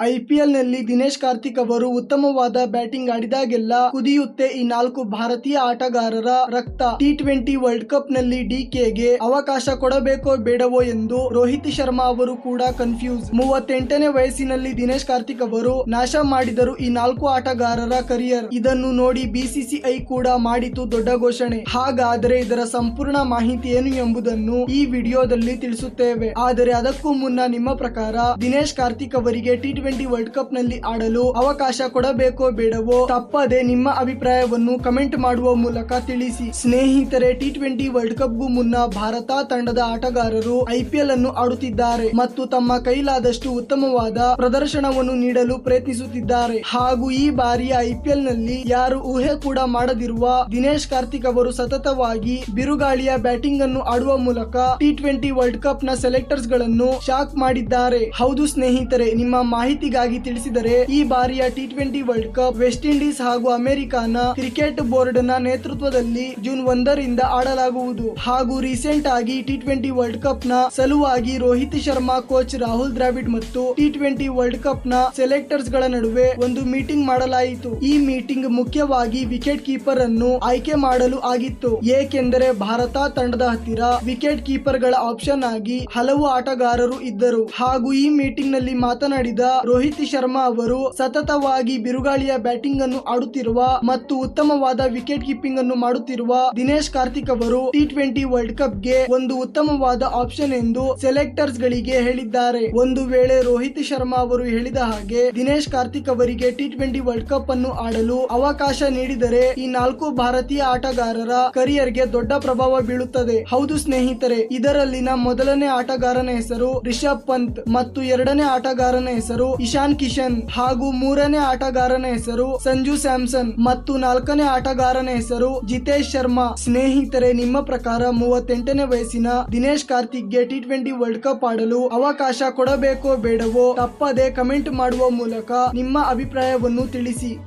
ಐಪಿಎಲ್ನಲ್ಲಿ ದಿನೇಶ್ ಕಾರ್ತಿಕ್ ಅವರು ಉತ್ತಮವಾದ ಬ್ಯಾಟಿಂಗ್ ಆಡಿದಾಗೆಲ್ಲ ಕುದಿಯುತ್ತೆ ಈ ನಾಲ್ಕು ಭಾರತೀಯ ಆಟಗಾರರ ರಕ್ತ. ಟಿ ಟ್ವೆಂಟಿ ವರ್ಲ್ಡ್ ಕಪ್ನಲ್ಲಿ ಡಿಕೆಗೆ ಅವಕಾಶ ಕೊಡಬೇಕೋ ಬೇಡವೋ ಎಂದು ರೋಹಿತ್ ಶರ್ಮಾ ಅವರು ಕೂಡ ಕನ್ಫ್ಯೂಸ್ ಮೂವತ್ತೆಂಟನೇ ವಯಸ್ಸಿನಲ್ಲಿ ದಿನೇಶ್ ಕಾರ್ತಿಕ್ ಅವರು ನಾಶ ಮಾಡಿದರು ಈ ನಾಲ್ಕು ಆಟಗಾರರ ಕರಿಯರ್ ಇದನ್ನು ನೋಡಿ ಬಿಸಿಸಿಐ ಕೂಡ ಮಾಡಿತು ದೊಡ್ಡ ಘೋಷಣೆ. ಹಾಗಾದರೆ ಇದರ ಸಂಪೂರ್ಣ ಮಾಹಿತಿ ಏನು ಎಂಬುದನ್ನು ಈ ವಿಡಿಯೋದಲ್ಲಿ ತಿಳಿಸುತ್ತೇವೆ. ಆದರೆ ಅದಕ್ಕೂ ಮುನ್ನ ನಿಮ್ಮ ಪ್ರಕಾರ ದಿನೇಶ್ ಕಾರ್ತಿಕ್ ಅವರಿಗೆ ಟಿ ಟ್ವೆಂಟಿ ವರ್ಲ್ಡ್ ಕಪ್ನಲ್ಲಿ ಆಡಲು ಅವಕಾಶ ಕೊಡಬೇಕೋ ಬೇಡವೋ ತಪ್ಪದೆ ನಿಮ್ಮ ಅಭಿಪ್ರಾಯವನ್ನು ಕಮೆಂಟ್ ಮಾಡುವ ಮೂಲಕ ತಿಳಿಸಿ. ಸ್ನೇಹಿತರೆ ಟಿ ಟ್ವೆಂಟಿ ವರ್ಲ್ಡ್ ಕಪ್ ಗೂ ಮುನ್ನ ಭಾರತ ತಂಡದ ಆಟಗಾರರು ಐಪಿಎಲ್ ಅನ್ನು ಆಡುತ್ತಿದ್ದಾರೆ ಮತ್ತು ತಮ್ಮ ಕೈಲಾದಷ್ಟು ಉತ್ತಮವಾದ ಪ್ರದರ್ಶನವನ್ನು ನೀಡಲು ಪ್ರಯತ್ನಿಸುತ್ತಿದ್ದಾರೆ. ಹಾಗೂ ಈ ಬಾರಿಯ ಐಪಿಎಲ್ನಲ್ಲಿ ಯಾರು ಊಹೆ ಕೂಡ ಮಾಡದಿರುವ ದಿನೇಶ್ ಕಾರ್ತಿಕ್ ಅವರು ಸತತವಾಗಿ ಬಿರುಗಾಳಿಯ ಬ್ಯಾಟಿಂಗ್ ಅನ್ನು ಆಡುವ ಮೂಲಕ ಟಿ ಟ್ವೆಂಟಿ ವರ್ಲ್ಡ್ ಕಪ್ನ ಸೆಲೆಕ್ಟರ್ಸ್ಗಳನ್ನು ಶಾಕ್ ಮಾಡಿದ್ದಾರೆ. ಹೌದು ಸ್ನೇಹಿತರೆ, ನಿಮ್ಮ ಮಾಹಿತಿಗಾಗಿ ತಿಳಿಸಿದರೆ ಈ ಬಾರಿಯ T twenty world cup West Indies ಹಾಗೂ ಅಮೆರಿಕಾನ ಕ್ರಿಕೆಟ್ ಬೋರ್ಡ್ನ ನೇತೃತ್ವದಲ್ಲಿ ಜೂನ್ ಒಂದರಿಂದ ಆಡಲಾಗುವುದು. ಹಾಗೂ ರೀಸೆಂಟ್ ಆಗಿ ಟಿ ಟ್ವೆಂಟಿ ವರ್ಲ್ಡ್ ಕಪ್ನ ಸಲುವಾಗಿ ರೋಹಿತ್ ಶರ್ಮಾ ಕೋಚ್ ರಾಹುಲ್ ದ್ರಾವಿಡ್ ಮತ್ತು ಟಿ ಟ್ವೆಂಟಿ ವರ್ಲ್ಡ್ ಕಪ್ನ ಸೆಲೆಕ್ಟರ್ಸ್ಗಳ ನಡುವೆ ಒಂದು ಮೀಟಿಂಗ್ ಮಾಡಲಾಯಿತು. ಈ ಮೀಟಿಂಗ್ ಮುಖ್ಯವಾಗಿ ವಿಕೆಟ್ ಕೀಪರ್ ಅನ್ನು ಆಯ್ಕೆ ಮಾಡಲು ಆಗಿತ್ತು. ಏಕೆಂದರೆ ಭಾರತ ತಂಡದ ಹತ್ತಿರ ವಿಕೆಟ್ ಕೀಪರ್ಗಳ ಆಪ್ಷನ್ ಆಗಿ ಹಲವು ಆಟಗಾರರು ಇದ್ದರು. ಹಾಗೂ ಈ ಮೀಟಿಂಗ್ನಲ್ಲಿ ಮಾತನಾಡಿದ ರೋಹಿತ್ ಶರ್ಮಾ ಅವರು ಸತತವಾಗಿ ಬಿರುಗಾಳಿಯ ಬ್ಯಾಟಿಂಗ್ ಅನ್ನು ಆಡುತ್ತಿರುವ ಮತ್ತು ಉತ್ತಮವಾದ ವಿಕೆಟ್ ಕೀಪಿಂಗ್ ಅನ್ನು ಮಾಡುತ್ತಿರುವ ದಿನೇಶ್ ಕಾರ್ತಿಕ್ ಅವರು ಟಿ ಟ್ವೆಂಟಿ ವರ್ಲ್ಡ್ ಕಪ್ಗೆ ಒಂದು ಉತ್ತಮವಾದ ಆಪ್ಷನ್ ಎಂದು ಸೆಲೆಕ್ಟರ್ಸ್ ಗಳಿಗೆ ಹೇಳಿದ್ದಾರೆ. ಒಂದು ವೇಳೆ ರೋಹಿತ್ ಶರ್ಮಾ ಅವರು ಹೇಳಿದ ಹಾಗೆ ದಿನೇಶ್ ಕಾರ್ತಿಕ್ ಅವರಿಗೆ ಟಿ ಟ್ವೆಂಟಿ ವರ್ಲ್ಡ್ ಕಪ್ ಅನ್ನು ಆಡಲು ಅವಕಾಶ ನೀಡಿದರೆ ಈ ನಾಲ್ಕು ಭಾರತೀಯ ಆಟಗಾರರ ಕರಿಯರ್ಗೆ ದೊಡ್ಡ ಪ್ರಭಾವ ಬೀಳುತ್ತದೆ. ಹೌದು ಸ್ನೇಹಿತರೆ, ಇದರಲ್ಲಿನ ಮೊದಲನೇ ಆಟಗಾರನ ಹೆಸರು ರಿಷಬ್ ಪಂತ್ ಮತ್ತು ಎರಡನೇ ಆಟಗಾರನ ಹೆಸರು ಇಶಾನ್ ಕಿಶನ್ ಹಾಗೂ ಮೂರನೇ ಆಟಗಾರನ ಹೆಸರು ಸಂಜು ಸ್ಯಾಮ್ಸನ್ ಮತ್ತು ನಾಲ್ಕನೇ ಆಟಗಾರನ ಹೆಸರು ಜಿತೇಶ್ ಶರ್ಮಾ. ಸ್ನೇಹಿತರೆ, ನಿಮ್ಮ ಪ್ರಕಾರ ಮೂವತ್ತೆಂಟನೇ ವಯಸ್ಸಿನ ದಿನೇಶ್ ಕಾರ್ತಿಕ್ಗೆ ಟಿ ಟ್ವೆಂಟಿ ವರ್ಲ್ಡ್ ಕಪ್ ಆಡಲು ಅವಕಾಶ ಕೊಡಬೇಕೋ ಬೇಡವೋ ತಪ್ಪದೆ ಕಮೆಂಟ್ ಮಾಡುವ ಮೂಲಕ ನಿಮ್ಮ ಅಭಿಪ್ರಾಯವನ್ನು ತಿಳಿಸಿ.